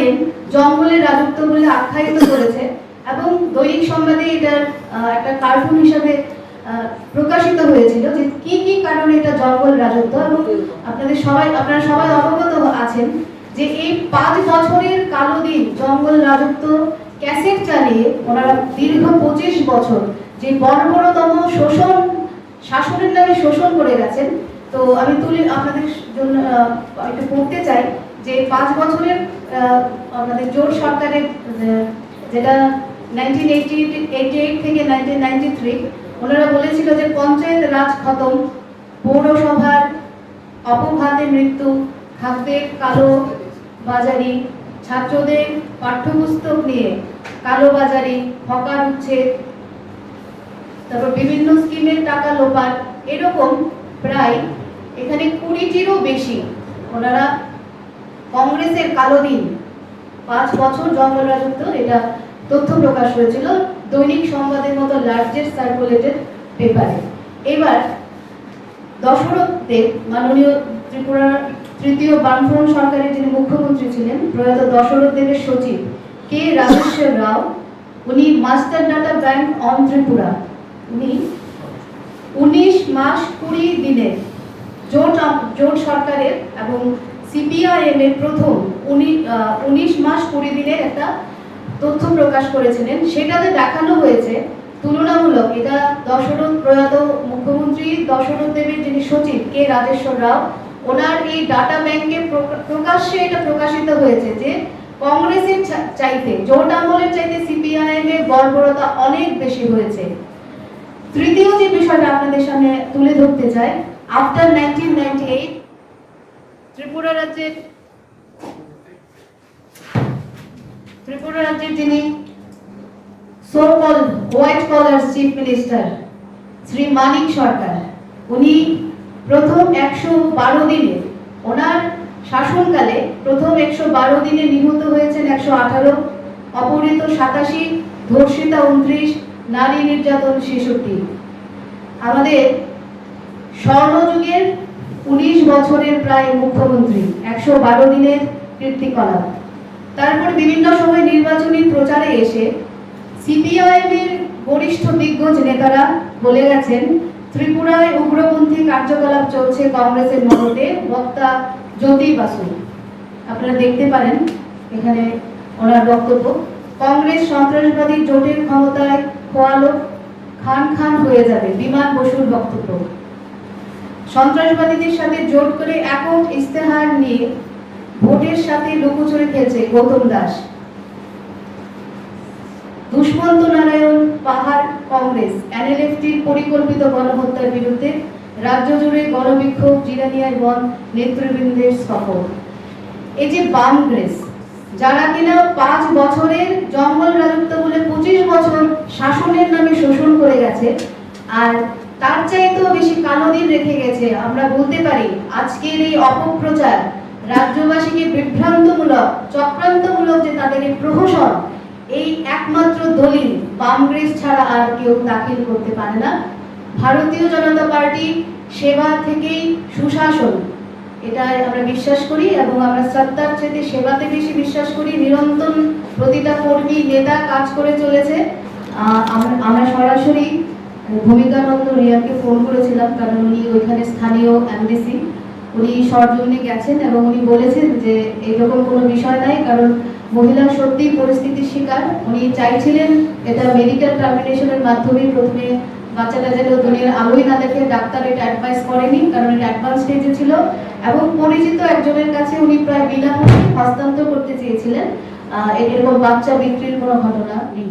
CPIM জঙ্গলের রাজত্ব বলে আখ্যায়িত করেছে এবং দৈনিক সংবাদে এটার একটা কার্টুন হিসাবে প্রকাশিত হয়েছিল যে কি কি কারণে এটা জঙ্গল রাজত্ব এবং আপনাদের সবাই, আপনারা সবাই অবগত আছেন যে এই পাঁচ বছরের কালো দিন জঙ্গল রাজত্ব ক্যাসেট চালিয়ে ওনারা দীর্ঘ পঁচিশ বছর যে বর্বরতম শোষণ, শাসনের নামে শোষণ করে গেছেন। তো আমি তুলে আপনাদের জন্য একটু পড়তে চাই যে পাঁচ বছরের আমাদের জোট সরকারের যেটা নাইনটিন এইটি এইট থেকে নাইনটিন নাইনটি থ্রি ওনারা বলেছিল যে পঞ্চায়েত রাজ খতম, পৌরসভার অপঘাতে মৃত্যু খাদ্যের কালো বাজারি, ছাত্রদের পাঠ্যপুস্তক নিয়ে কালো বাজারি, হকার উচ্ছেদ, তারপর বিভিন্ন স্কিমের টাকা লোপাট, এরকম প্রায় এখানে কুড়িটিরও বেশি। ওনারা কংগ্রেসের কালো দিন। পাঁচ বছর জঙ্গল রাজত্ব এটা তথ্য প্রকাশ হয়েছিল দৈনিক সংবাদের মতো লার্জেস্ট সার্কুলেটেড পেপারে এবার দশরথ দেব মাননীয় ত্রিপুরার তৃতীয় বামফ্রন্ট সরকারের যিনি মুখ্যমন্ত্রী ছিলেন, প্রয়াত দশরথ দেবের সচিব, কে রাজেশ্বর রাও, উনি master data bank on Tripura. উনি উনিশ মাস কুড়ি দিনের জোট জোট সরকারের এবং সিপিআইএম এর প্রথম উনি উনিশ মাস কুড়ি দিনের একটা তথ্য প্রকাশ করেছিলেন। সেটাতে দেখানো হয়েছে তুলনামূলক এটা দশরথ প্রয়াত মুখ্যমন্ত্রী দশরথ দেবের যিনি সচিব কে রাজেশ্বর রাও, ওনার এই ডাটা ব্যাংকে প্রকা- প্রকাশ্যে এটা প্রকাশিত হয়েছে যে কংগ্রেসের চাইতে, জোট আমলের চাইতে সিপিআইএম এর বর্বরতা অনেক বেশি হয়েছে। তৃতীয় যে বিষয়টা আপনাদের সামনে তুলে ধরতে চাই, after nineteen ninety eight Tripura রাজ্যের ত্রিপুরা রাজ্যের যিনি so call white collar chief minister Shri Manik Sarkar উনি প্রথম একশো বারো দিনে, ওনার শাসনকালে প্রথম একশো বারো দিনে নিহত হয়েছেন একশো আঠারো, অপহৃত সাতাশি, ধর্ষিতা উনত্রিশ, নারী নির্যাতন ছেষট্টি। আমাদের স্বর্ণযুগের উনিশ বছরের প্রায় মুখ্যমন্ত্রী, একশো বারো দিনের কীর্তিকলাপ। তারপর বিভিন্ন সময় নির্বাচনী প্রচারে এসে সিপিআইএম এর বরিষ্ঠ দিগ্গজ নেতারা বলে গেছেন, ত্রিপুরায় উগ্রপন্থী কার্যকলাপ চলছে কংগ্রেসের মদতে বক্তা জ্যোতি বাসু। আপনারা দেখতে পারেন, এখানে ওনার বক্তব্য, কংগ্রেস সন্ত্রাসবাদী জোটের ক্ষমতায় খোয়ালো, খান খান হয়ে যাবে, বিমান বসুর বক্তব্য। সন্ত্রাসবাদীদের সাথে জোট করে একক ইস্তেহার নিয়ে ভোটের সাথে লুকোচুরি খেলছে গৌতম দাস। দুষ্মন্ত নারায়ণ পাহাড় কংগ্রেস, এনএলএফটির পরিকল্পিত গণহত্যার বিরুদ্ধে রাজ্য জুড়ে গণবিক্ষোভ জিরানিয়ায় বন নেতৃবৃন্দের সফর। এই যে বামগ্রেস যারা কিনা পাঁচ বছরের জঙ্গল রাজত্ব বলে পঁচিশ বছর শাসনের নামে শোষণ করে গেছে, আর তার চাইতেও বেশি কালো দিন রেখে গেছে, আমরা বলতে পারি আজকের এই অপপ্রচার রাজ্যবাসীকে বিভ্রান্তমূলক, চক্রান্তমূলক যে তাদের এই প্রহসন, এই একমাত্র দলিল কংগ্রেস ছাড়া আর কেউ দাখিল করতে পারে না। ভারতীয় জনতা পার্টি সেবা থেকেই সুশাসন এটা আমরা বিশ্বাস করি এবং আমরা সত্তার চেয়ে সেবাতে বেশি বিশ্বাস করি। নিরন্তর প্রতিটা কর্মী, নেতা কাজ করে চলেছে। আমরা আমরা সরাসরি ভূমিকানন্দ রিয়াকে ফোন করেছিলাম কারণ উনি ওইখানে স্থানীয় এমডিসি উনি সরজমিনে গেছেন এবং উনি বলেছেন যে এইরকম কোনো বিষয় নাই, কারণ মহিলা সত্যি পরিস্থিতির শিকার। উনি চাইছিলেন এটা মেডিকেল টার্মিনেশনের মাধ্যমে প্রথমে বাচ্চাটা যেন দুনিয়ার আলোই না দেখে ডাক্তার এটা অ্যাডভাইস করেনি, কারণ এটা অ্যাডভান্স স্টেজে ছিল। এবং পরিচিত একজনের কাছে উনি প্রায় বিনামূল্যে হস্তান্তর করতে চেয়েছিলেন। এরকম বাচ্চা বিক্রির কোনো ঘটনা নেই।